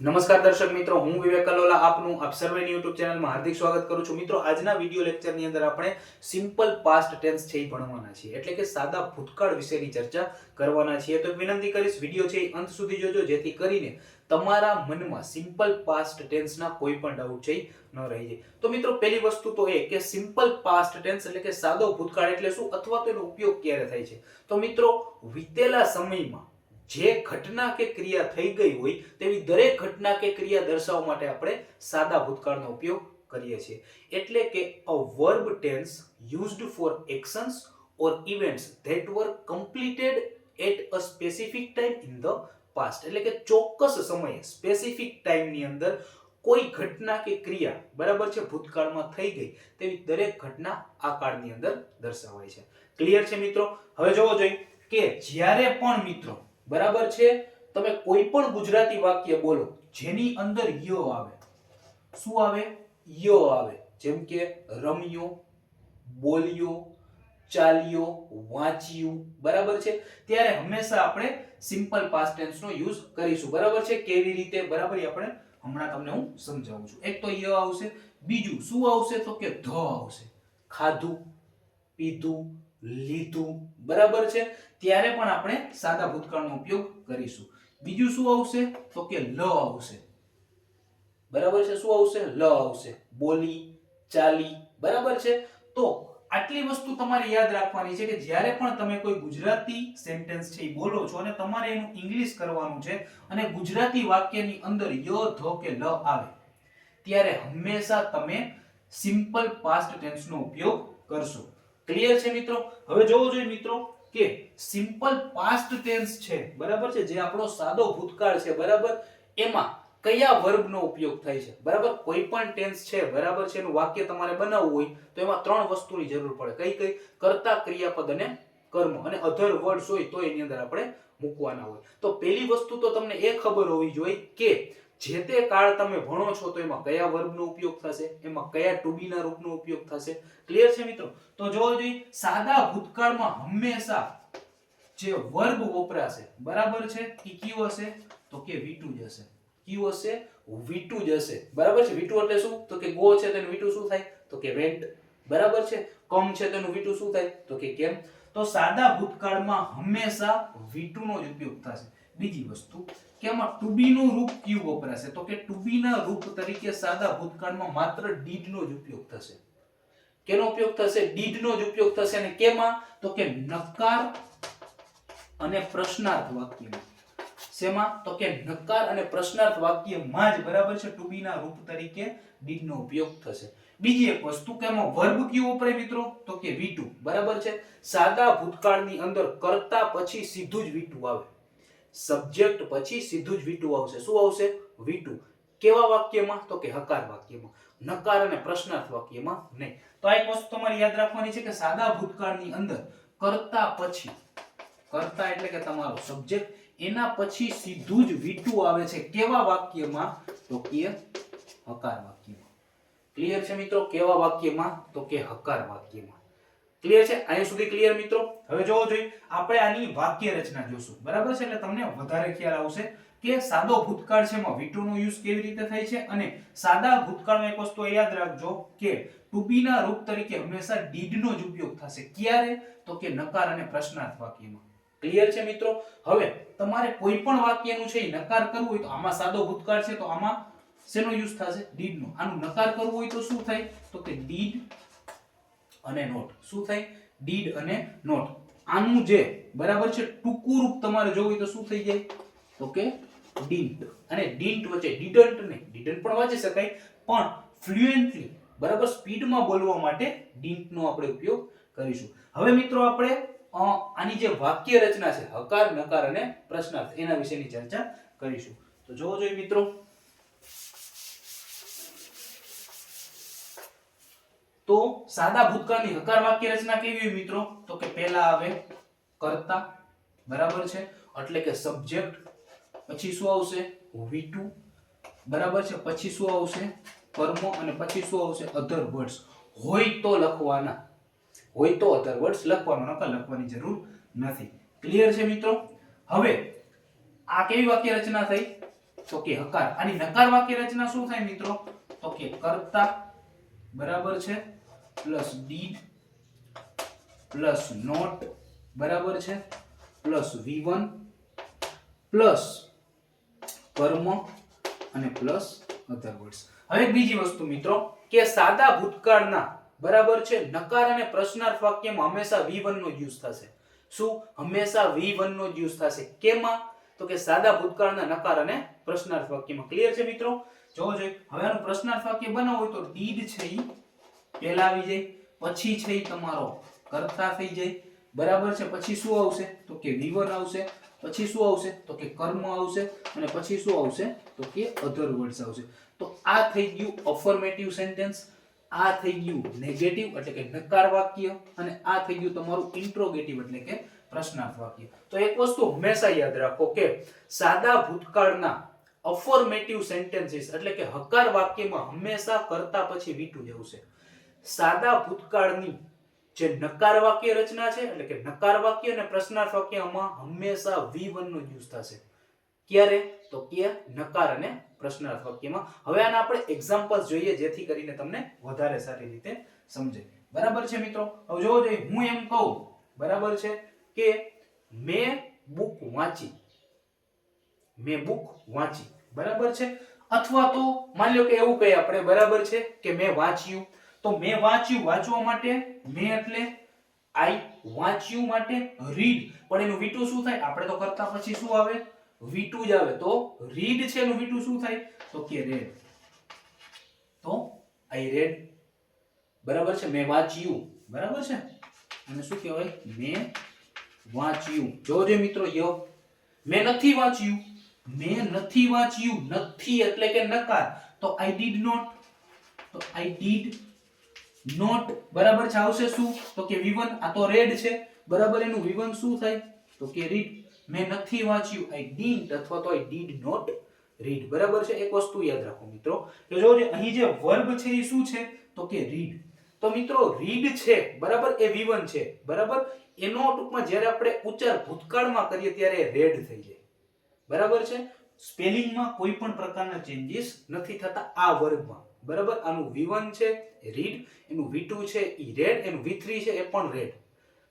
નમસ્કાર દર્શક મિત્રો, હું વિવેક કલોલા આપનું આપ સર્વેની યુટ્યુબ ચેનલમાં હાર્દિક સ્વાગત કરું છું. મિત્રો, આજના વિડિયો લેક્ચરની અંદર આપણે સિમ્પલ પાસ્ટ ટેન્સ છે એ ભણવાના છીએ. એટલે કે સાદા ભૂતકાળ વિશેની ચર્ચા કરવાના છીએ. તો વિનંતી કરીશ વિડિયો છે એ અંત સુધી જોજો, જેથી કરીને તમારા મનમાં સિમ્પલ પાસ્ટ ટેન્સના કોઈ પણ ડાઉટ છે ન રહી જાય. તો મિત્રો, પહેલી વસ્તુ તો એ કે સિમ્પલ પાસ્ટ ટેન્સ એટલે કે સાદો ભૂતકાળ એટલે શું? અથવા તો એનો ઉપયોગ ક્યારે થાય છે? તો મિત્રો, વીતેલા સમયમાં જે ઘટના કે ક્રિયા થઈ ગઈ હોય તેવી દરેક ઘટના કે ક્રિયા દર્શાવવા માટે આપણે સાદા ભૂતકાળનો ઉપયોગ કરીએ છીએ. એટલે કે a verb tense used for actions or events that were completed at a specific time in the past એટલે કે ચોક્કસ સમયે સ્પેસિફિક ટાઈમની અંદર કોઈ ઘટના કે ક્રિયા બરાબર છે, ભૂતકાળમાં થઈ ગઈ તેવી દરેક ઘટના આ કાળની અંદર દર્શાવાય છે. ક્લિયર છે મિત્રો? હવે જોવો જોઈએ કે જ્યારે પણ મિત્રો બરાબર છે? તમે કોઈ પણ ગુજરાતી વાક્ય બોલો, જેની અંદર યો આવે. શું આવે? યો આવે. જેમ કે રમ્યો, બોલ્યો, ચાલ્યો, વાંચ્યું. બરાબર છે? ત્યારે હંમેશા આપણે સિમ્પલ પાસ્ટ ટેન્સનો યુઝ કરીશું. બરાબર છે? કેવી રીતે? બરાબર આપણે હમણાં તમને હું સમજાવું છું. એક તો ય આવશે, બીજું શું આવશે? તો કે ધ આવશે. ખાધું, પીધું, લીધું. બરાબર છે? ત્યારે પણ આપણે સાદા ભૂતકાળનો ઉપયોગ કરીશું. બીજું શું આવશે? તો કે લ આવશે. બરાબર છે? શું આવશે? લ આવશે. બોલી, ચાલી. બરાબર છે? તો આટલી વસ્તુ તમારે યાદ રાખવાની છે કે જ્યારે પણ તમે કોઈ ગુજરાતી સેન્ટેન્સ છે એ બોલો છો અને તમારે એનું ઇંગ્લિશ કરવાનું છે અને ગુજરાતી વાક્યની અંદર ય, ધ કે લ આવે, ત્યારે હંમેશા તમે સિમ્પલ પાસ્ટ ટેન્સનો ઉપયોગ કરશો. ક્લિયર છે મિત્રો? હવે જોવો જોઈએ મિત્રો કે સિમ્પલ પાસ્ટ ટેન્સ છે. બરાબર છે? જે આપણો સાદો ભૂતકાળ છે, બરાબર? એમાં કયા વર્બનો ઉપયોગ થાય છે? બરાબર? કોઈ પણ ટેન્સ છે, બરાબર છે? એનું વાક્ય તમારે બનાવવું હોય, તો એમાં ત્રણ વસ્તુની જરૂર પડે. કઈ કઈ? કર્તા, ક્રિયાપદ અને કર્મ. અને અધર વર્ડ્સ હોય, તો એની અંદર આપણે મૂકવાના હોય. તો પહેલી વસ્તુ તો તમને એ ખબર હોવી જોઈએ કે જે તે કાળ તમે ભણો છો તો એમાં કયા વર્બનો ઉપયોગ થશે? એમાં કયા ટુ બી રૂપનો ઉપયોગ થશે? ક્લિયર છે મિત્રો? તો જોવો જોઈએ, સાદા ભૂતકાળમાં હંમેશા જે વર્બ વપરાશે, બરાબર છે? એ કયું હશે? તો કે વીટુ જ હશે. કયું હશે? વીટુ જ હશે. બરાબર છે? વીટુ એટલે શું? તો કે ગો છે તેનું વીટુ શું થાય? તો કે વેન્ટ બરાબર છે? કમ છે તેનું વીટુ શું થાય? તો કે કેમ? તો સાદા ભૂતકાળમાં હંમેશા વીટુનો જ ઉપયોગ થશે. બીજી વસ્તુ કે આમાં ટુ બી નું રૂપ કયું વપરાશે? તો કે ટુ બી ના રૂપ તરીકે સાદા ભૂતકાળમાં માત્ર ડીડ નો જ ઉપયોગ થશે. કેનો ઉપયોગ થશે? ડીડ નો જ ઉપયોગ થશે. અને કેમાં? તો કે નકાર અને પ્રશ્નાર્થ વાક્યમાં શેમાં? તો કે નકાર અને પ્રશ્નાર્થ વાક્યમાં જ, બરાબર છે? ટુ બી ના રૂપ તરીકે ડીડ નો ઉપયોગ થશે. બીજી એક વસ્તુ કે એમાં વર્બ કયું વપરાય મિત્રો? તો કે V2 બરાબર છે? સાદા ભૂતકાળની અંદર કરતા પછી સીધું જ V2 આવે. સબ્જેક્ટ પછી સીધું જ વીટુ આવશે. શું આવશે? વીટુ. કેવા વાક્યમાં? તો કે હકાર વાક્યમાં. નકાર અને પ્રશ્નાર્થ વાક્યમાં નહીં. તો આ એક વસ્તુ તમારે યાદ રાખવાની છે કે સાદા ભૂતકાળની અંદર કરતા પછી, કરતા એટલે કે તમારો સબ્જેક્ટ, એના પછી સીધું જ વીટુ આવે છે. કેવા વાક્યમાં? તો કે હકાર વાક્યમાં. ક્લિયર છે મિત્રો? કેવા વાક્યમાં? તો કે હકાર વાક્યમાં. ક્લિયર છે? અહીંયા સુધી ક્લિયર મિત્રો? હવે જોવો જોઈએ આપણે આની વાક્ય રચના જોશું. બરાબર છે? એટલે તમને વધારે ખ્યાલ આવશે કે સાદો ભૂતકાળ છે એમાં V2 નો યુઝ કેવી રીતે થાય છે અને સાદા ભૂતકાળમાં એક વસ્તુ યાદ રાખજો કે ટુ બી ના રૂપ તરીકે હંમેશા ડીડ નો જ ઉપયોગ થશે. ક્યારે? તો કે નકાર અને પ્રશ્નાર્થ વાક્યમાં. ક્લિયર છે મિત્રો? હવે તમારે કોઈ પણ વાક્યનું છે નકાર કરવું હોય તો આમાં સાદો ભૂતકાળ છે તો આમાં શેનો યુઝ થશે? ડીડ નો. આનું નકાર કરવું હોય તો શું થાય? તો કે ડીડ અને નોટ. શું થાય ડીડ અને નોટ. આનું જે બરાબર છે, ટૂંકું રૂપ તમારે જોવું હોય તો શું થઈ જાય? તો કે ડીન્ટ અને ડીન્ટ વચ્ચે, ડીડન્ટ નહીં, ડીડન્ટ પણ વાંચી શકાય. પણ ફ્લુએન્ટલી બરાબર સ્પીડમાં બોલવા માટે ડીન્ટ નો આપણે ઉપયોગ કરીશું. હવે મિત્રો આપણે આની જે વાક્ય રચના છે, હકાર, નકાર અને પ્રશ્નાર્થ, એના વિશેની ચર્ચા કરીશું. તો જોવો જોઈએ મિત્રો. તો સાદા ભૂતકાળની હકાર વાક્ય રચના કેવી મિત્રો? તો કે પહેલા આવે કર્તા, બરાબર છે? એટલે કે સબ્જેક્ટ, પછી શું આવશે? V2 બરાબર છે? પછી શું આવશે? કર્મ અને પછી શું આવશે? અધર વર્ડ્સ હોય તો લખવાના. હોય તો અધર વર્ડ્સ લખવાનો, નકર લખવાની જરૂર નથી. ક્લિયર છે મિત્રો? હવે, આ કેવી વાક્ય રચના થઈ? તો કે હકાર. આની નકાર વાક્ય રચના શું થાય મિત્રો? તો કે કર્તા, બરાબર છે? પ્લસ ડી પ્લસ નોટ, બરાબર છે? પ્લસ વી વન પ્લસ કર્મ અને પ્લસ અધર હવે બીજી વસ્તુ મિત્રો, કે સાદા ભૂતકાળના, બરાબર છે? નકાર અને પ્રશ્નાર્થ વાક્યમાં હંમેશા વી વન નો યુઝ થશે. શું? હંમેશા વી વન નો યુઝ થશે. કેમાં? તો કે સાદા ભૂતકાળના નકાર અને પ્રશ્નાર્થ વાક્યમાં. ક્લિયર છે મિત્રો? જોવો જોઈએ હવે આનું પ્રશ્નાર્થ વાક્ય બનાવવું હોય તો ડીડ છે ઈ. પહેલા આવી જાય, પછી છે તમારો. કરતા થઈ જાય. બરાબર છે? પછી શું આવશે? તો કે વિવર આવશે. પછી શું આવશે? તો કે કર્મ આવશે. અને પછી શું આવશે? તો કે અધર વર્ડ્સ આવશે. તો આ થઈ ગયું અફર્મેટિવ સેન્ટેન્સ આ થઈ ગયું નેગેટિવ એટલે કે નકાર વાક્ય. અને આ થઈ ગયું તમારું ઇન્ટ્રોગેટિવ એટલે કે પ્રશ્નાર્થ વાક્ય તો એક વસ્તુ હંમેશા યાદ રાખો કે સાદા ભૂતકાળના અફર્મેટિવ સેન્ટેન્સીસ એટલે કે હકાર વાક્યમાં હંમેશા કરતા પછી વીટું જવું આવશે. સાદા ભૂતકાળની જે નકાર વાક્ય રચના છે, એટલે કે નકાર વાક્ય અને પ્રશ્નાર્થ વાક્યમાં હંમેશા વી વન નો યુઝ થશે. ક્યારે? તો કે નકાર અને પ્રશ્નાર્થ વાક્યમાં. હવે આના આપણે એક્ઝામ્પલ્સ જોઈએ, જેથી કરીને તમને વધારે સારી રીતે સમજાય બરાબર છે મિત્રો? હવે જોવો જોઈએ, હું એમ કહું, બરાબર છે? કે મેં બુક વાંચી. મેં બુક વાંચી. બરાબર છે? અથવા તો માની લો કે એવું કહે આપણે બરાબર છે કે મેં વાંચ્યું. તો મેં વાંચ્યું, વાંચવા માટે, મેં એટલે આઈ વાંચ્યું માટે રીડ પણ એનું વીટુ શું થાય? આપણે તો કરતા પછી શું આવે? વીટુ જ આવે. તો રીડ છે એનું વીટુ શું થાય? તો કે રેડ તો આઈ રેડ બરાબર છે? મેં વાંચ્યું. બરાબર છે? અને શું કહેવાય? મેં વાંચ્યું. જોજો મિત્રો યો, મેં નથી વાંચ્યું. મેં નથી વાંચ્યું. નથી એટલે કે નકાર. તો આઈ ડીડ નોટ તો આઈ ડીડ નોટ બરાબર છે? આવશે શું? તો કે V1 આ તો રેડ છે. બરાબર, એનું V1 શું થાય? તો કે રીડ મેં નથી વાંચ્યું. આઈ ડીડ અથવા તો આઈ ડીડ નોટ રીડ બરાબર છે? એક વસ્તુ યાદ રાખો મિત્રો. તો જો અહીં જે વર્બ છે એ શું છે? તો કે રીડ તો મિત્રો રીડ છે. બરાબર? એ V1 છે. બરાબર? એનો ટૂંકમાં જ્યારે આપણે ઉચ્ચાર ભૂતકાળમાં કરીએ ત્યારે રેડ થઈ જાય. બરાબર છે? સ્પેલિંગમાં કોઈ પણ પ્રકારના ચેન્જીસ નથી થતા આ વર્ગમાં બરાબર? આનું V1 છે, એ રીડ એનું V2 છે એ રેડ એનું V3 છે, એ પણ રેડ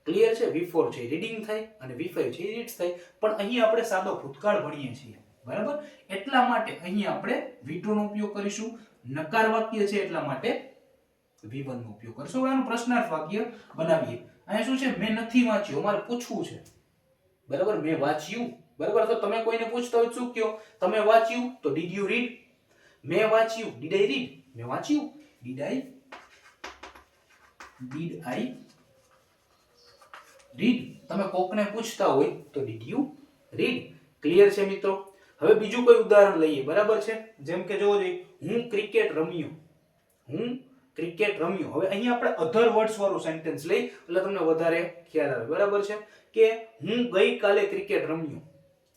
ક્લિયર છે? V4 છે રીડિંગ થાય અને V5 છે રીડ્સ થાય. પણ અહીં આપણે સાદો ભૂતકાળ ભણીએ છીએ. બરાબર? એટલા માટે અહીં આપણે V2 નો ઉપયોગ કરીશું. નકાર વાક્ય છે, એટલા માટે V1 નો ઉપયોગ કરશું. હવે આનું પ્રશ્નાર્થ વાક્ય બનાવીએ. અહીંયા શું છે? મેં નથી વાંચ્યું. અમારે પૂછવું છે. બરાબર? મેં વાંચ્યું. બરાબર? તો તમે કોઈને પૂછતા હોય શું કયો તમે વાંચ્યું? તો ડીડ યુ રીડ મેં વાંચ્યું. ડીડ આઈ રીડ મેં વાંચ્યું did I did I read તમે કોકને પૂછતા હોય તો ડીડ યુ રીડ ક્લિયર છે મિત્રો? હવે બીજું કોઈ ઉદાહરણ લઈએ. બરાબર છે? જેમ કે જોવો જોઈએ. હું ક્રિકેટ રમ્યો. હું ક્રિકેટ રમ્યો. હવે અહીં આપણે અધર વર્ડ્સ વાળું સેન્ટેન્સ લઈ, એટલે તમને વધારે ખ્યાલ આવે. બરાબર છે? કે હું ગઈકાલે ક્રિકેટ રમ્યો.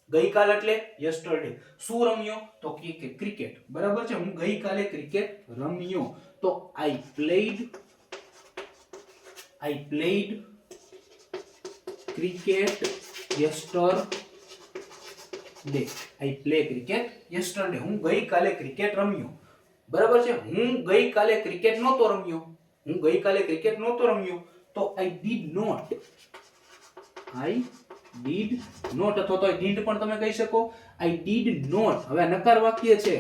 ગઈકાલ એટલે યસ્ટરડે શું રમ્યો? તો કે ક્રિકેટ બરાબર છે? હું ગઈકાલે ક્રિકેટ રમ્યો. તો I played I played cricket yesterday I play cricket yesterday હું ગઈકાલે ક્રિકેટ રમ્યો. બરાબર છે? હું ગઈકાલે ક્રિકેટ નહોતો રમ્યો. હું ગઈકાલે ક્રિકેટ નહોતો રમ્યો. તો I did not I did not અથવા તો ડીડ પણ તમે કહી શકો. આઈ ડીડ નોટ હવે નકાર વાક્ય છે.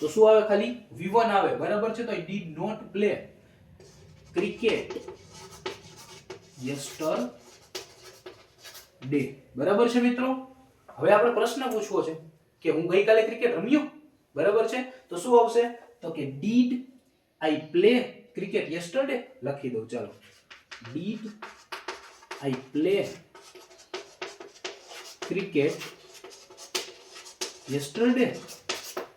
તો શું આવે ખાલી? વિવન આવે. બરાબર છે? તો I did not play cricket yesterday બરાબર છે મિત્રો? હવે આપણે પ્રશ્ન પૂછવો છે કે હું ગઈકાલે ક્રિકેટ રમ્યો? બરાબર છે? તો શું આવશે? તો કે did I play cricket yesterday લખી દઉં. ચાલો. Did I play cricket yesterday?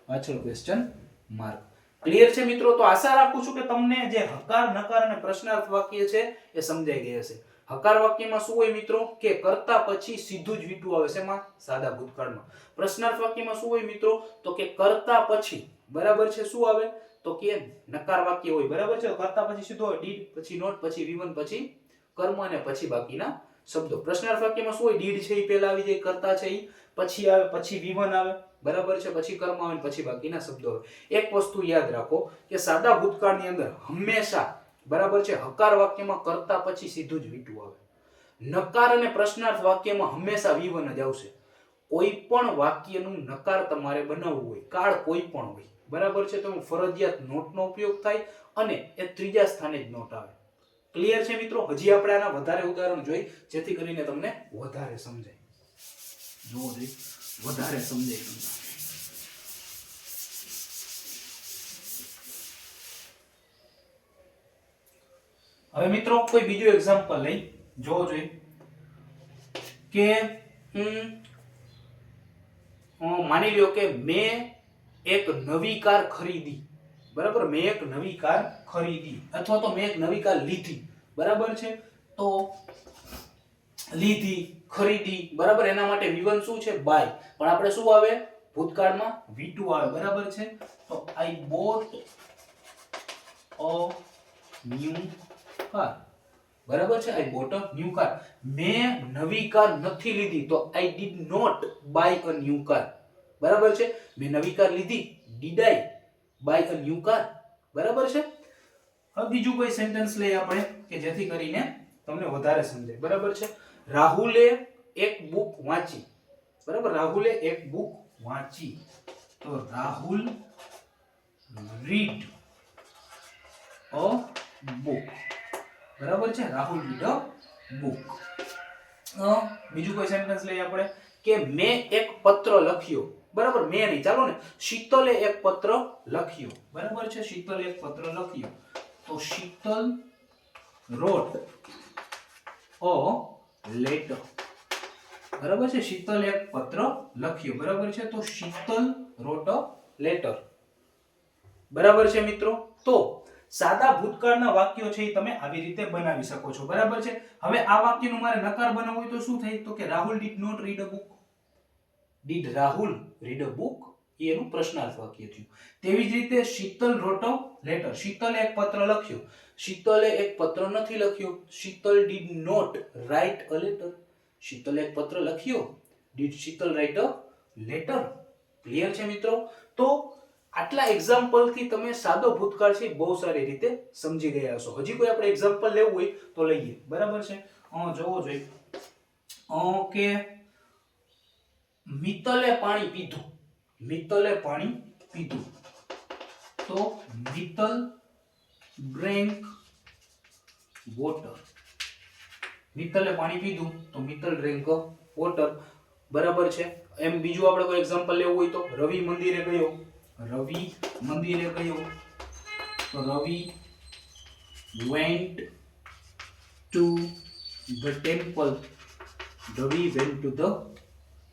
પાછળ ક્વેશ્ચન માર્ક ક્લિયર છે મિત્રો? તો આશા રાખું છું કે તમને જે હકાર, નકાર અને પ્રશ્નાર્થ વાક્ય છે એ સમજાઈ ગયા હશે. હકાર વાક્યમાં શું હોય મિત્રો? કે કરતા પછી સીધું જ વીટું આવે છે એમાં, સાદા ભૂતકાળમાં. પ્રશ્નાર્થ વાક્યમાં શું હોય મિત્રો? તો કે કરતા પછી. બરાબર છે? શું આવે? તો કે નકાર વાક્ય હોય. બરાબર છે? કરતા પછી સીધું હોય ડીડ પછી નોટ, પછી વિવન, પછી કર્મ અને પછી બાકીના શબ્દો. પ્રશ્નાર્થ વાક્યમાં શું હોય? ડીડ છે એ પહેલા આવી જાય, કરતા છે એ પછી આવે, પછી વિવન આવે. બરાબર છે? પછી કર્મ આવે પછી બાકીના શબ્દો આવે. એક વસ્તુ યાદ રાખો કે સાદા ભૂતકાળની અંદર હંમેશા, બરાબર છે? હકાર વાક્યમાં કરતા પછી સીધું જ વીટું આવે. નકાર અને પ્રશ્નાર્થ વાક્યમાં હંમેશા વિવન જ આવશે. કોઈ પણ વાક્યનું નકાર તમારે બનાવવું હોય, કાળ કોઈ પણ હોય, બરાબર છે? તો ફરજિયાત નોટનો ઉપયોગ થાય અને એ ત્રીજા સ્થાને જ નોટ આવે. ક્લિયર છે મિત્રો? હજી આપણે આના વધારે ઉદાહરણ જોઈ, જેથી કરીને તમને વધારે સમજાય. જોવો જોઈએ વધારે સમજાય તમને. હવે મિત્રો, કોઈ બીજું એક્ઝામ્પલ લઈ, જોવો જોઈએ. કે માની લ્યો કે મેં એક નવી કાર ખરીદી. બરાબર? મેં એક નવી કાર ખરીદી. અથવા તો મેં એક નવી કાર લીધી. બરાબર છે? તો લીધી, ખરીદી. બરાબર? એના માટે વિવન શું છે? બાય પણ આપણે શું આવે? ભૂતકાળમાં V2 આવે. બરાબર છે? તો I bought a new car બરાબર છે? I bought a new car મેં નવી કાર નથી લીધી. તો I did not buy a new car બરાબર છે? મેં નવી કાર લીધી. Did I buy a new car બરાબર છે? હવે બીજું કોઈ સેન્ટેન્સ લઈએ આપણે કે જેથી કરીને તમને વધારે સમજાય. બરાબર છે? રાહુલે એક બુક વાંચી. બરાબર? રાહુલે એક બુક વાંચી. તો રાહુલ રીડ અ બુક બરાબર છે? રાહુલ રીડ અ બુક બીજું કોઈ સેન્ટેન્સ લઈએ આપણે કે મેં એક પત્ર લખ્યો. બરાબર? મેં ચાલો ને, શીતલે એક પત્ર લખ્યો. બરાબર છે? શીતલે એક પત્ર લખ્યો. તો શીતલ રોટ અ લેટર બરાબર છે? શીતલ એક પત્ર લખ્યો. બરાબર છે? તો શીતલ રોટ અ લેટર બરાબર છે મિત્રો? તો સાદા ભૂતકાળના વાક્યો છે એ તમે આવી રીતે બનાવી શકો છો. બરાબર છે? હવે આ વાક્યનું મારે નકાર બનાવવું હોય તો શું થાય? તો કે Rahul did not read a book did Rahul read a book એ એનું પ્રશ્નાર્થ વાક્ય થયું. તેવી જ રીતે શીતલ રોટ અ લેટર શીતલે એક પત્ર લખ્યો. શીતલે એક પત્ર નથી લખ્યો. Sheetal did not write a letter શીતલે એક પત્ર લખ્યો. Did Sheetal write a letter clear છે મિત્રો? તો આટલા એક્ઝામ્પલથી તમે સાદો ભૂતકાળ છે બહુ સારી રીતે સમજી ગયા હશો. હજી કોઈ આપણે એક્ઝામ્પલ લેવું હોય તો લઈએ. બરાબર છે? જોવો જોઈએ. ઓકે મિત્તલે પાણી પીધું. મિત્તલે પાણી પીધું. તો મિત્તલ ડ્રેન્ક વોટર. મિત્તલે પાણી પીધું, તો મિત્તલ ડ્રેન્ક વોટર. બરાબર છે? એમ બીજું આપણે કોઈ એક્ઝામ્પલ લેવું હોય તો રવિ મંદિરે ગયો. રવિ મંદિરે ગયો. તો Ravi went to the temple Ravi went to the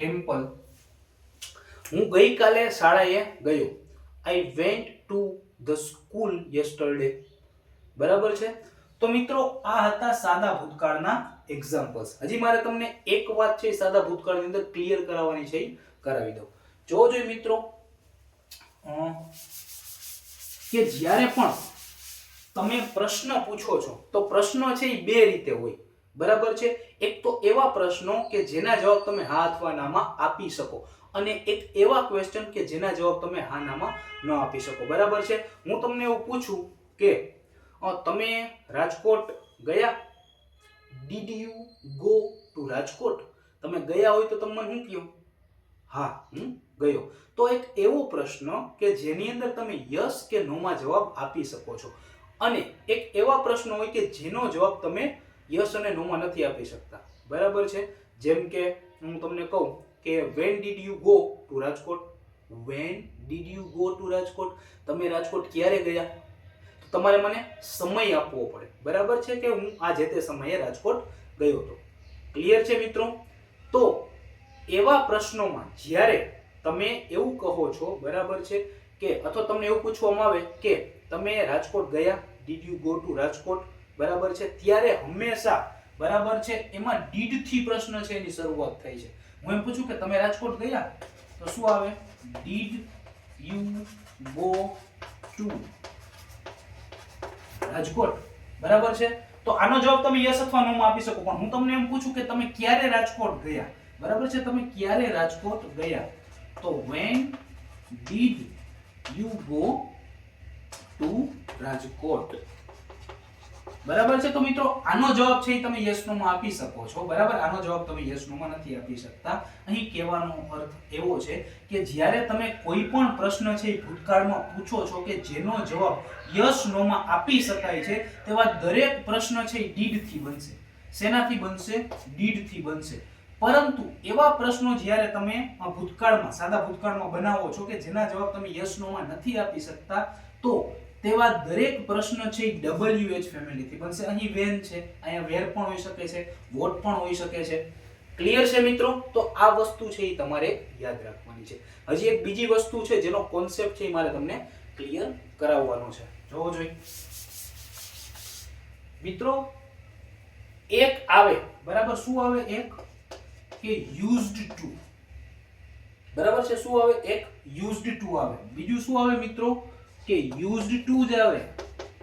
temple હું ગઈકાલે શાળાએ ગયો. I went to the school yesterday બરાબર છે? તો મિત્રો, આ હતા સાદા ભૂતકાળના એક્ઝામ્પલ્સ હજી મારે તમને એક વાત છે સાદા ભૂતકાળની અંદર ક્લિયર કરાવવાની છે કરાવી દઉં. જો જોઈએ મિત્રો કે જ્યારે પણ તમે પ્રશ્ન પૂછો છો, તો પ્રશ્ન છે એ બે રીતે હોય. બરાબર છે? એક તો એવા પ્રશ્નો કે જેના જવાબ તમે હા અથવા નામાં આપી શકો અને એક એવા ક્વેશ્ચન કે જેના જવાબ તમે હા નામાં ન આપી શકો. બરાબર છે? હું તમને એવું પૂછું કે તમે રાજકોટ ગયા? Did you go to Rajkot? તમે ગયા હોય તો તમને મને શું કહ્યું હા, હું ગયો. તો એક એવો પ્રશ્ન કે જેની અંદર તમે યસ કે નોમાં જવાબ આપી શકો છો. અને એક એવા પ્રશ્નો હોય કે જેનો જવાબ તમે યસ અને નોમાં નથી આપી શકતા. બરાબર છે? જેમ કે હું તમને કહું કે when did you go to Rajkot? When did you go to Rajkot? તમે રાજકોટ ક્યારે ગયા? તો તમારે મને સમય આપવો પડે. બરાબર છે કે હું આ જે તે સમયે રાજકોટ ગયો હતો? ક્લિયર છે મિત્રો? તો એવા પ્રશ્નોમાં જ્યારે તમે એવું કહો છો, બરાબર છે કે અથવા તમને એવું પૂછવામાં આવે કે તમે રાજકોટ ગયા? Did you go to Rajkot? બરાબર છે? ત્યારે હંમેશા બરાબર છે? એમાં થી પ્રશ્ન છે એની શરૂઆત થાય છે. હું એમ પૂછું કે તમે રાજકોટ ગયા? તો શું આવે? Did you go to. Rajkot. બરાબર છે? તો આનો જવાબ તમે યસ અથવા નોમાં આપી શકો, પણ હું તમને એમ પૂછું કે તમે ક્યારે રાજકોટ ગયા? બરાબર છે? તમે ક્યારે રાજકોટ ગયા? તો when did you go to Rajkot? બરાબર છે? તો મિત્રો, આનો જવાબ છે એ તમે યસ નો માં આપી શકો છો. બરાબર? આનો જવાબ તમે યસ નો માં નથી આપી શકતા. અહીં કહેવાનો અર્થ એવો છે કે જ્યારે તમે કોઈ પણ પ્રશ્ન છે એ ભૂતકાળમાં પૂછો છો કે જેનો જવાબ યસ નો માં આપી શકાય છે, તેવા દરેક પ્રશ્ન છે એ ડીડથી બનશે. શેનાથી બનશે? ડીડથી બનશે. પરંતુ એવા પ્રશ્નો જ્યારે તમે ભૂતકાળમાં, સાદા ભૂતકાળમાં બનાવો છો કે જેના જવાબ તમે યસ નો માં નથી આપી શકતા, તો તેવા દરેક પ્રશ્ન છે ડબલ્યુએચ ડબલ્યુ એચ ફેમિલીથી બનશે. અહીં વેન છે, અહીંયા વેર પણ હોઈ શકે છે વોટ પણ હોઈ શકે છે. ક્લિયર છે મિત્રો? તો આ વસ્તુ છે એ તમારે યાદ રાખવાની છે. હજી એક બીજી વસ્તુ છે જેનો કોન્સેપ્ટ છે એ મારે તમને ક્લિયર કરાવવાનો છે. જોવો જોઈએ મિત્રો, એક આવે. બરાબર? શું આવે એક? કે યુઝડ ટુ બરાબર છે? શું આવે? એક યુઝડ ટુ આવે. બીજું શું આવે મિત્રો? કે યુઝડ ટુ જ આવે.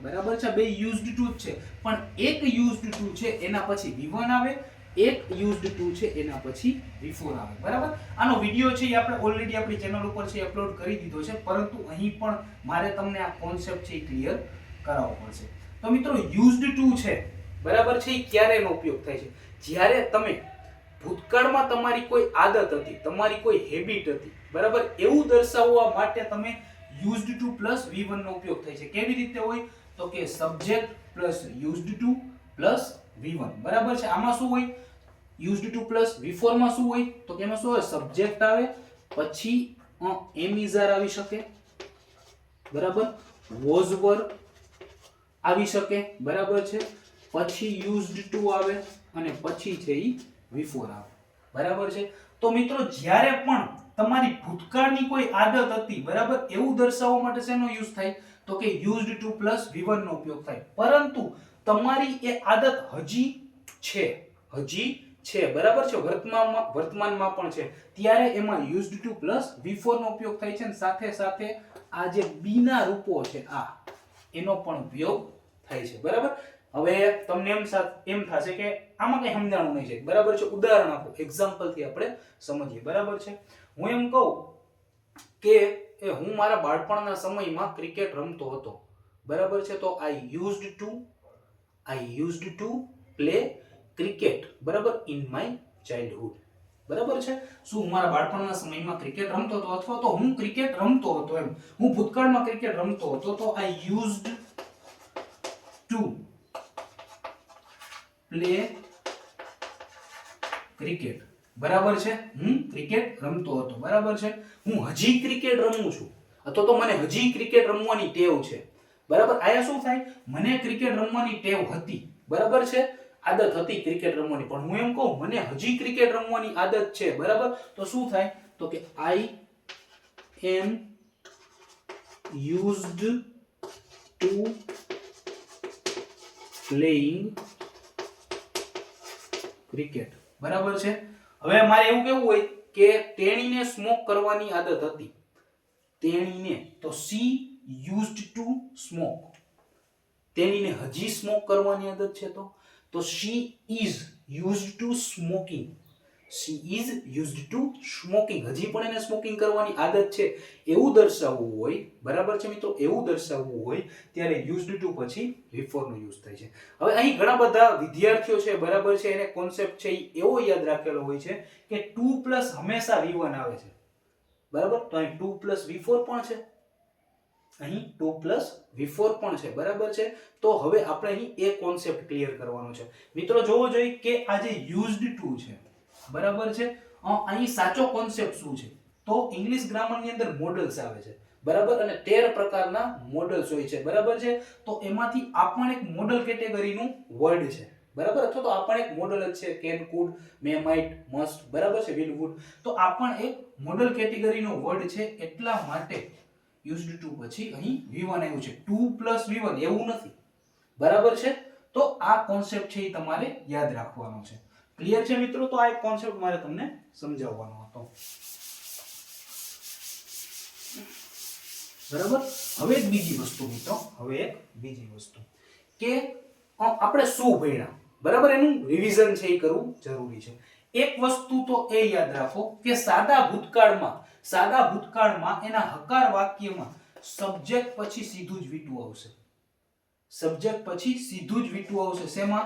બરાબર છે? બે યુઝડ ટુ જ છે. પણ એક યુઝડ ટુ છે, એના પછી V1 આવે. એક યુઝડ ટુ છે, એના પછી V4 આવે. બરાબર? આનો વિડિયો છે એ આપણે ઓલરેડી આપણી ચેનલ ઉપર છે અપલોડ કરી દીધો છે, પરંતુ અહીં પણ મારે તમને આ કોન્સેપ્ટ છે એ ક્લિયર કરાવવો પડશે. તો મિત્રો યુઝડ ટુ છે. બરાબર છે? એ ક્યારે એનો ઉપયોગ થાય છે? જ્યારે તમે ભૂતકાળમાં તમારી કોઈ આદત હતી, તમારી કોઈ હેબિટ હતી, બરાબર? એવું દર્શાવવા માટે તમે યુઝડ ટુ પ્લસ V1 નો ઉપયોગ થાય છે. કેવી રીતે હોય? તો કે subject plus used to plus V one બરાબર છે? આમાં શું હોય? યુઝડ ટુ પ્લસ V4 માં શું હોય? તો કે એમાં શું હોય સબ્જેક્ટ આવે. પછી એમ ઇઝાર આવી શકે. બરાબર? વોઝ વર આવી શકે. બરાબર છે? પછી યુઝડ ટુ આવે અને પછી છે ઈ V4 આવે. બરાબર છે? તો મિત્રો, જ્યારે પણ તમારી ભૂતકાળની કોઈ આદત હતી, બરાબર? એવું દર્શાવવા માટે શેનો યુઝ થાય? તો કે યુઝડ ટુ પ્લસ V1 નો ઉપયોગ થાય. પરંતુ તમારી એ આદત હજી છે હજી છે, બરાબર છે? વર્તમાનમાં વર્તમાનમાં પણ છે. ત્યારે એમાં યુઝડ ટુ પ્લસ V4 નો ઉપયોગ થાય છે અને સાથે સાથે આ જે બી ના રૂપો છે, આ, એનો પણ ઉપયોગ થાય છે, બરાબર? હવે તમને એમ એમ થશે કે આમાં કઈ સમજાણું નહીં છે. બરાબર છે? ઉદાહરણ આપો. એક્ઝામ્પલથી આપણે સમજીએ. બરાબર છે? હું એમ કહું કે એ હું મારા બાળપણના સમયમાં ક્રિકેટ રમતો હતો. બરાબર છે? તો I used to I used to play cricket બરાબર? ઇન માય ચાઇલ્ડહુડ બરાબર છે? શું હું મારા બાળપણના સમયમાં ક્રિકેટ રમતો હતો? અથવા તો હું ક્રિકેટ રમતો હતો એમ. હું ભૂતકાળમાં ક્રિકેટ રમતો હતો, તો I used to play cricket બરાબર છે? હું ક્રિકેટ રમતો હતો. બરાબર છે? હું હજી ક્રિકેટ રમું છું. અથવા તો મને હજી ક્રિકેટ રમવાની ટેવ છે. બરાબર? આયા શું થાય? મને ક્રિકેટ રમવાની ટેવ હતી. બરાબર છે? આદત હતી ક્રિકેટ રમવાની. પણ હું એમ કહું, મને હજી ક્રિકેટ રમવાની આદત છે. બરાબર? તો શું થાય? તો કે I am used to playing cricket બરાબર છે? હવે મારે એવું કેવું હોય કે તેણીને સ્મોક કરવાની આદત હતી. તેણીને તો સી યુઝડ ટુ સ્મોક તેણીને હજી સ્મોક કરવાની આદત છે તો? તો she is used to smoking. She is used to smoking હજી પણ એને સ્મોકિંગ કરવાની આદત છે. એવું દર્શાવવું હોય, બરાબર છે મિત્રો? એવું દર્શાવવું હોય, ત્યારે યુઝડ ટુ પછી રિફોરનો યુઝ થાય છે. હવે અહીં ઘણા બધા વિદ્યાર્થીઓ છે, બરાબર છે? એને કોન્સેપ્ટ છે એવો યાદ રાખેલો હોય છે કે ટુ પ્લસ હંમેશા V1 આવે છે. બરાબર? તો અહીં ટુ પ્લસ V4 પણ છે. અહીં ટુ પ્લસ V4 પણ છે. બરાબર છે? તો હવે આપણે અહીં એ કોન્સેપ્ટ ક્લિયર કરવાનો છે. મિત્રો, જોવો જોઈએ કે આ જે યુઝડ ટુ છે બરાબર છે? અહીં સાચો કોન્સેપ્ટ શું છે? તો ઇંગ્લિશ ગ્રામરની અંદર મોડલ્સ આવે છે. બરાબર? અને તેર પ્રકારના મોડલ્સ હોય છે. બરાબર છે? તો એમાંથી આ પણ એક મોડલ કેટેગરીનું વર્ડ છે. બરાબર? અથવા તો આ પણ એક મોડલ જ છે. Can could may might must બરાબર છે? વિલ વુડ તો આ પણ એક મોડલ કેટેગરીનો વર્ડ છે. એટલા માટે યુઝડ ટુ પછી અહીં V1 આવ્યું છે. ટુ પ્લસ V1 એવું નથી. બરાબર છે? તો આ કોન્સેપ્ટ છે એ તમારે યાદ રાખવાનો છે. ક્લિયર છે મિત્રો? તો આ એક કોન્સેપ્ટ મારે તમને સમજાવવાનો હતો. બરાબર? હવે એક બીજી વસ્તુ મિત્રો, હવે એક બીજી વસ્તુ. કે આપણે શું ભણ્યા? બરાબર? એનું રિવિઝન છે એ કરવું જરૂરી છે. એક વસ્તુ તો એ યાદ રાખો કે સાદા ભૂતકાળમાં સાદા ભૂતકાળમાં એના હકાર વાક્યમાં સબ્જેક્ટ પછી સીધું જ વીટું આવશે. સબ્જેક્ટ પછી સીધું જ વીટું આવશે. શેમાં?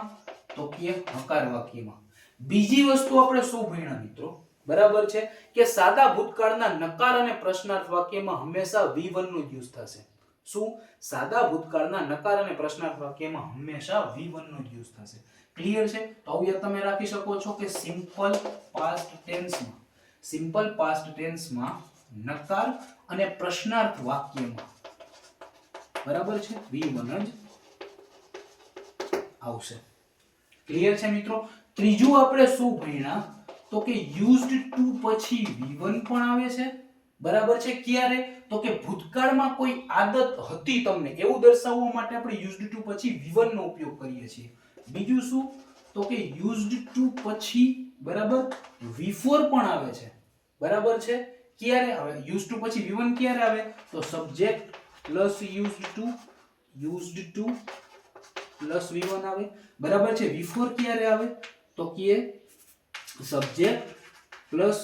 તો કે હકાર વાક્યમાં. બીજી વસ્તુ આપણે શું ભણ્યા મિત્રો? બરાબર છે કે સાદા ભૂતકાળના નકાર અને પ્રશ્નાર્થ વાક્યમાં હંમેશા V1 નો યુઝ થશે. શું? સાદા ભૂતકાળના નકાર અને પ્રશ્નાર્થ વાક્યમાં હંમેશા V1 નો યુઝ થશે. ક્લિયર છે? તો હવે તમે રાખી શકો છો કે સિમ્પલ પાસ્ટ ટેન્સમાં સિમ્પલ પાસ્ટ ટેન્સમાં નકાર અને પ્રશ્નાર્થ વાક્યમાં બરાબર છે? V1 જ આવશે. ક્લિયર છે મિત્રો? ત્રીજું આપણે શું ભણ્યા તો કે યુઝડ ટુ પછી V1 પણ આવે છે. બરાબર છે ક્યારે? તો કે ભૂતકાળમાં કોઈ આદત હતી તમને? એવું દર્શાવવા માટે આપણે યુઝડ ટુ પછી V1 નો ઉપયોગ કરીએ છીએ. બીજું શું? તો કે યુઝડ ટુ પછી, બરાબર? V4 પણ આવે છે. બરાબર છે? ક્યારે આવે? યુઝ ટુ પછી V1 ક્યારે આવે? તો subject plus used to used to plus V1 આવે. બરાબર છે? V4 ક્યારે આવે? તો કે subject plus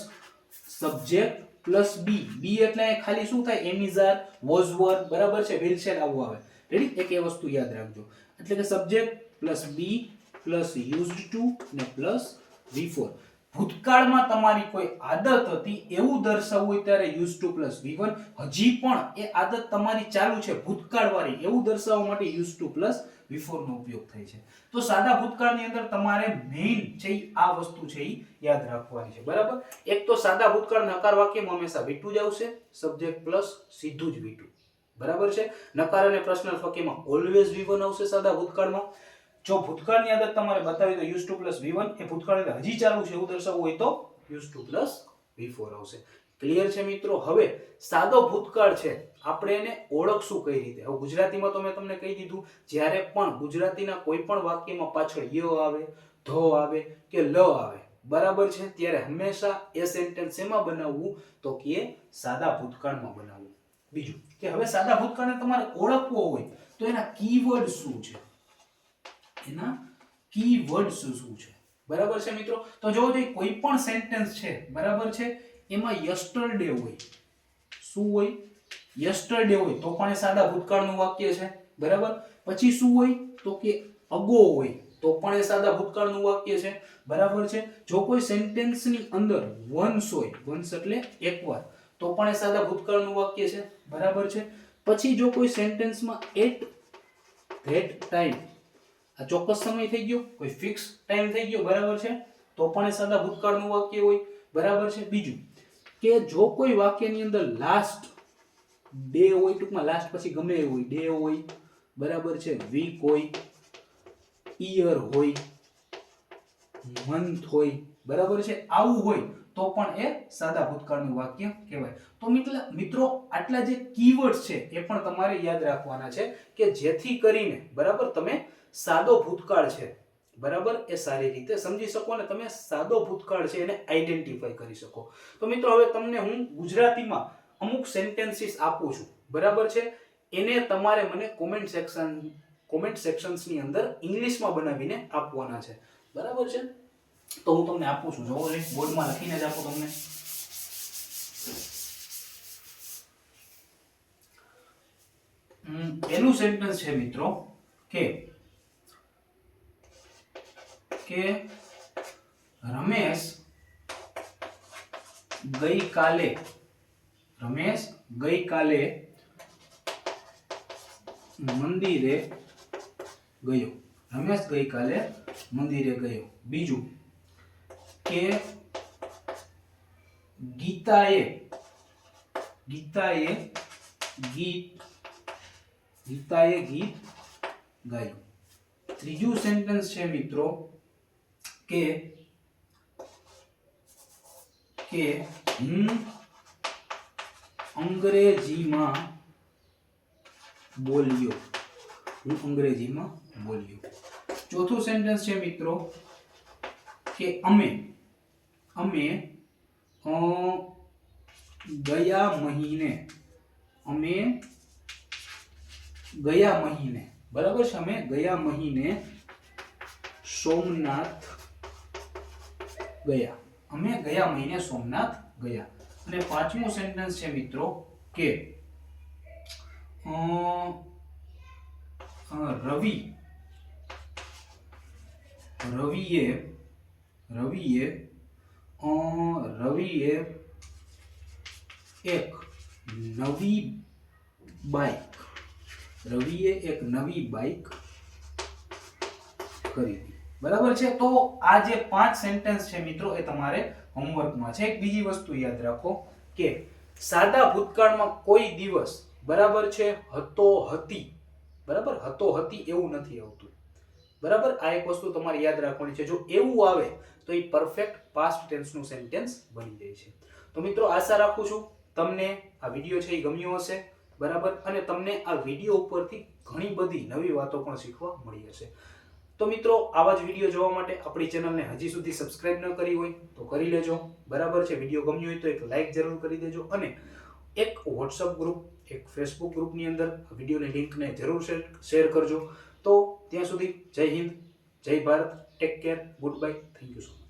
subject plus be be એટલે ખાલી શું થાય? એમિઝાર વોઝવર બરાબર છે? વિલસેન આવું આવે. રેડી એક એ વસ્તુ યાદ રાખજો. એટલે કે subject plus be plus used to ને પ્લસ V4 ભૂતકાળમાં તમારી કોઈ આદત હતી એવું દર્શાવવું હોય ત્યારે યુઝ ટુ પ્લસ V1 હજી પણ એ આદત તમારી ચાલુ છે ભૂતકાળવાળી. એવું દર્શાવવા માટે યુઝ ટુ પ્લસ V4 નો ઉપયોગ થાય છે. તો સાદા ભૂતકાળની અંદર તમારે મેઇન છે આ વસ્તુ છે એ યાદ રાખવાની છે. બરાબર? એક તો સાદા ભૂતકાળ નકાર વાક્યમાં હંમેશા વીટું જ આવશે. સબ્જેક્ટ પ્લસ સીધું જ વીટું. બરાબર છે? નકાર અને પ્રશ્નાર્થ વાક્યમાં ઓલવેઝ V1 આવશે સાદા ભૂતકાળમાં. જો ભૂતકાળની આદત તમારે બતાવી તો use to plus V one એ ભૂતકાળની અંદર હજી ચાલુ છે એવું દર્શાવવું હોય તો use to plus V four આવશે. ક્લિયર છે મિત્રો? હવે સાદો ભૂતકાળ છે. આપણે એને ઓળખશું કઈ રીતે? હવે ગુજરાતીમાં તો મેં તમને કહી દીધું, જ્યારે પણ ગુજરાતીના કોઈ પણ વાક્યમાં પાછળ ય આવે, ધો આવે કે લ આવે, બરાબર છે? ત્યારે હંમેશા એ સેન્ટેન્સ એમાં બનાવવું? તો કે સાદા ભૂતકાળમાં બનાવવું. બીજું કે હવે સાદા ભૂતકાળને તમારે ઓળખવો હોય, તો એના કીવર્ડ શું છે? એના કીવર્ડ શું શું છે? બરાબર છે મિત્રો? તો જોવો જોઈએ કોઈ પણ સેન્ટેન્સ છે, બરાબર છે? એમાં યસ્ટરડે હોય. શું હોય? યસ્ટરડે હોય. તો પણ એ સાદા ભૂતકાળનું વાક્ય છે. બરાબર? પછી શું હોય? તો કે અગો હોય. તો પણ એ સાદા ભૂતકાળનું વાક્ય છે. બરાબર છે? જો કોઈ સેન્ટેન્સની અંદર વન્સ હોય વન્સ એટલે એકવાર, તો પણ એ સાદા ભૂતકાળનું વાક્ય છે. બરાબર છે? પછી જો કોઈ સેન્ટેન્સમાં એટ ધેટ ટાઈમ આ ચોક્કસ સમય થઈ ગયો? કોઈ ફિક્સ ટાઈમ થઈ ગયો? બરાબર છે? તો પણ એ સાદા ભૂતકાળનું વાક્ય હોય. બરાબર છે? બીજું કે જો કોઈ વાક્યની અંદર લાસ્ટ ડે હોય, ટૂંકમાં લાસ્ટ પછી ગમે એ હોય ડે હોય, બરાબર છે વીક હોય ઈયર હોય મંથ હોય, બરાબર છે, આવું હોય, તો પણ એ સાદા ભૂતકાળનું વાક્ય કહેવાય. તો મિત્ર આટલા જે કીવર્ડ્સ છે, એ પણ તમારે યાદ રાખવાના છે કે જેથી કરીને, બરાબર, તમે સાદો ભૂતકાળ છે બરાબર? એ સારી રીતે સમજી શકો અને તમે સાદો ભૂતકાળ છે એને આઈડેન્ટિફાઈ કરી શકો. તો મિત્રો, હવે તમને હું ગુજરાતીમાં અમુક સેન્ટેન્સીસ આપું છું. બરાબર છે? એને તમારે મને કોમેન્ટ સેક્શન કોમેન્ટ સેક્શન્સની અંદર ઇંગ્લિશમાં બનાવીને આપવાના છે. બરાબર છે? તો હું તમને આપું છું. જોવો બોર્ડમાં લખીને જ આપું તમને. પહેલું સેન્ટેન્સ છે મિત્રો કે કે રમેશ ગઈકાલે રમેશ ગઈકાલે મંદિરે ગયો. રમેશ ગઈકાલે મંદિરે ગયો. બીજું કે ગીતાએ ગીતાએ ગીત ગીતાએ ગીત ગાયું. ત્રીજું સેન્ટેન્સ છે મિત્રો કે કે હું અંગ્રેજીમાં બોલ્યો. હું અંગ્રેજીમાં બોલ્યો. ચોથું સેન્ટેન્સ છે મિત્રો કે અમે અમે ગયા મહિને, અમે ગયા મહિને, બરાબર છે? અમે ગયા મહિને સોમનાથ ગયા. અમે ગયા મહિને સોમનાથ ગયા. અને પાંચમું સેન્ટેન્સ છે મિત્રો કે રવિ, રવિએ રવિએ રવિએ એક નવી બાઇક રવિએ એક નવી બાઇક ખરીદી. બરાબર છે? તો આ જે પાંચ સેન્ટેન્સ છે મિત્રો, એ તમારે હોમવર્કમાં છે. એક બીજી વસ્તુ યાદ રાખો કે સાદા ભૂતકાળમાં કોઈ દિવસ બરાબર છે, હતો હતી. બરાબર? હતો હતી એવું નથી આવતું. બરાબર? આ એક વસ્તુ તમારે યાદ રાખવાની છે. જો એવું આવે, તો એ પરફેક્ટ પાસ્ટ ટેન્સનું સેન્ટેન્સ બની જાય છે. તો મિત્રો, આશા રાખું છું તમને આ વીડિયો છે એ ગમ્યો હશે. બરાબર? અને તમને આ વીડિયો ઉપરથી ઘણી બધી નવી વાતો પણ શીખવા મળી હશે. તો મિત્રો, આવા જ વીડિયો જોવા માટે આપણી ચેનલને હજી સુધી સબસ્ક્રાઇબ ન કરી હોય તો કરી લેજો. બરાબર છે? વીડિયો ગમ્યો હોય તો એક લાઇક જરૂર કરી દેજો અને એક વોટ્સઅપ ગ્રુપ એક ફેસબુક ગ્રુપની અંદર વિડીયોની લિંકને જરૂર શેર કરજો. તો ત્યાં સુધી Jai Hind, Jai Bharat take care goodbye thank you so much